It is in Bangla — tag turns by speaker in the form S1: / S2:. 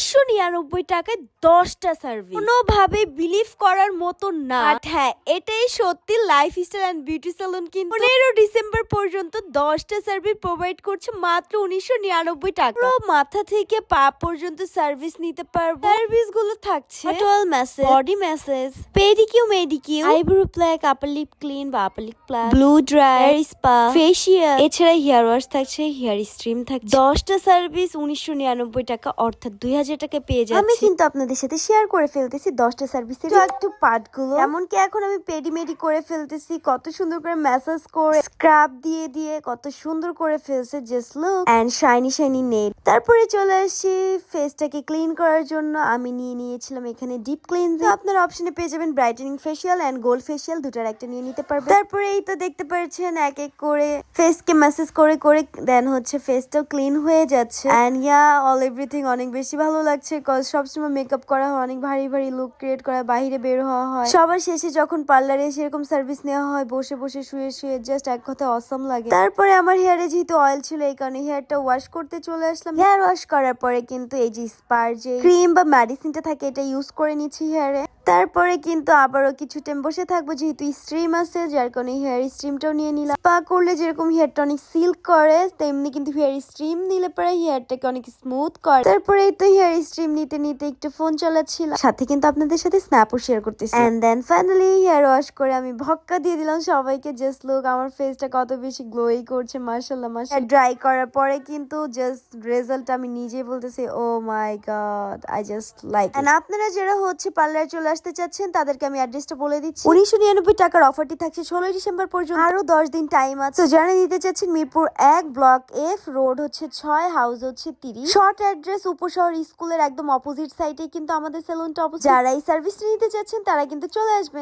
S1: উনিশশো নিরানব্বই টাকায় দশটা সার্ভিস কোনোভাবে বিলিভ করার মতো না। হ্যাঁ এটাই সত্যি lifestyle and beauty salon কিন্তু পনেরো ডিসেম্বর পর্যন্ত দশটা সার্ভিস প্রোভাইড করছে মাত্র উনিশশো নিরানব্বই টাকা। পুরো মাথা থেকে পা পর্যন্ত সার্ভিস নিতে পারব। সার্ভিসগুলো থাকছে। Towel massage body massage pedicure মেডিকিউ eyebrow pluck upper lip clean বা upper lip pluck blow dry spa facial এছাড়া হেয়ার ওয়াশ থাকছে হেয়ার স্ট্রিম থাকছে। দশটা সার্ভিস উনিশশো নিরানব্বই টাকা অর্থাৎ দুই হাজার টাকা পেয়ে যাচ্ছি। আমি কিন্তু আপনাদের সাথে শেয়ার করে ফেলতেছি দশটা সার্ভিসের একটু পার্টগুলো এমনকি এখন আমি পেডিমেডি করে ফেলতেছি কত সুন্দর করে ম্যাসাজ করে স্ক্রাব দিয়ে দিয়ে কত সুন্দর করে ফেলছে just look and shiny shiny nail তারপরে চলে আসছি ফেসটাকে ক্লিন করার জন্য। আমি নিয়ে নিয়েছিলাম এখানে ডিপ ক্লিনজিং আপনার অপশনে পেয়ে যাবেন brightening facial and gold facial দুটার একটা নিয়ে নিতে পারবেন। তারপরে এই তো দেখতে পাচ্ছেন এক এক করে ফেসকে ম্যাসেজ করে করে দেন হচ্ছে ফেসটাও ক্লিন হয়ে যাচ্ছে। এন্ড ইয়া অল এভরিথিং অনেক বেশি ভালো লাগছে কজ সবসময় মেকআপ করা হয়, অনেক ভারী ভারী লুক ক্রিয়েট করা বাইরে বের হওয়া হয়। সবার শেষে যখন পার্লারে সেরকম সার্ভিস নেওয়া হয়, বসে বসে শুয়ে শুয়ে জাস্ট এক কথা অসম লাগে। তারপরে আমার হেয়ারে যেহেতু অয়েল ছিল, এই কারণে হেয়ারটা ওয়াশ করতে চলে আসলাম। হেয়ার ওয়াশ করার পরে কিন্তু এই যে স্পার যে ক্রিম বা মেডিসিনটা থাকে, এটা ইউজ করে নিচ্ছি হেয়ারে তারপরে কিন্তু আবারও কিছু টাইম বসে থাকব, যেহেতু স্ট্রিম আছে, যার কারণে হেয়ার স্ট্রিমটাও নিয়ে নিলাম। স্পা করলে যেরকম হেয়ারটা অনেক সিল্ক করে, তেমনি কিন্তু হেয়ার স্ট্রিম নিলে পরে হেয়ারটাকে অনেক স্মুথ করে। তারপরে তো হেয়ার স্ট্রিম নিতে নিতে একটু ফোন চালাচ্ছিলাম। সাথে কিন্তু আপনাদের সাথে স্ন্যাপও শেয়ার করতেছি। And then finally hair wash করে আমি ভক্কা দিয়ে দিলাম সবাইকে। জাস্ট লুক আমার ফেসটা কত বেশি গ্লোই করছে মার্শাল্লাহ মার্শাল্লাহ ড্রাই করার পরে কিন্তু জাস্ট রেজাল্ট আমি নিজেই বলতেছি ও my god I just like আপনারা যারা হচ্ছে পার্লারে চলে আসতে চাচ্ছেন তাদেরকে আমি অ্যাড্রেসটা বলে দিচ্ছি। উনিশশো নিরানব্বই টাকার অফারটি থাকছে ষোলোই ডিসেম্বর পর্যন্ত। আরও দশ দিন টাইম আছে। তো যারা নিতে চাচ্ছেন মিরপুর এক ব্লক এফ রোড হচ্ছে ছয় হাউস হচ্ছে তিরিশ। শর্ট অ্যাড্রেস উপশহর স্কুলের একদম অপোজিট সাইডে কিন্তু আমাদের সেলুনটা যারা এই সার্ভিসটা নিতে চাচ্ছেন তারা কিন্তু চলে আসবেন।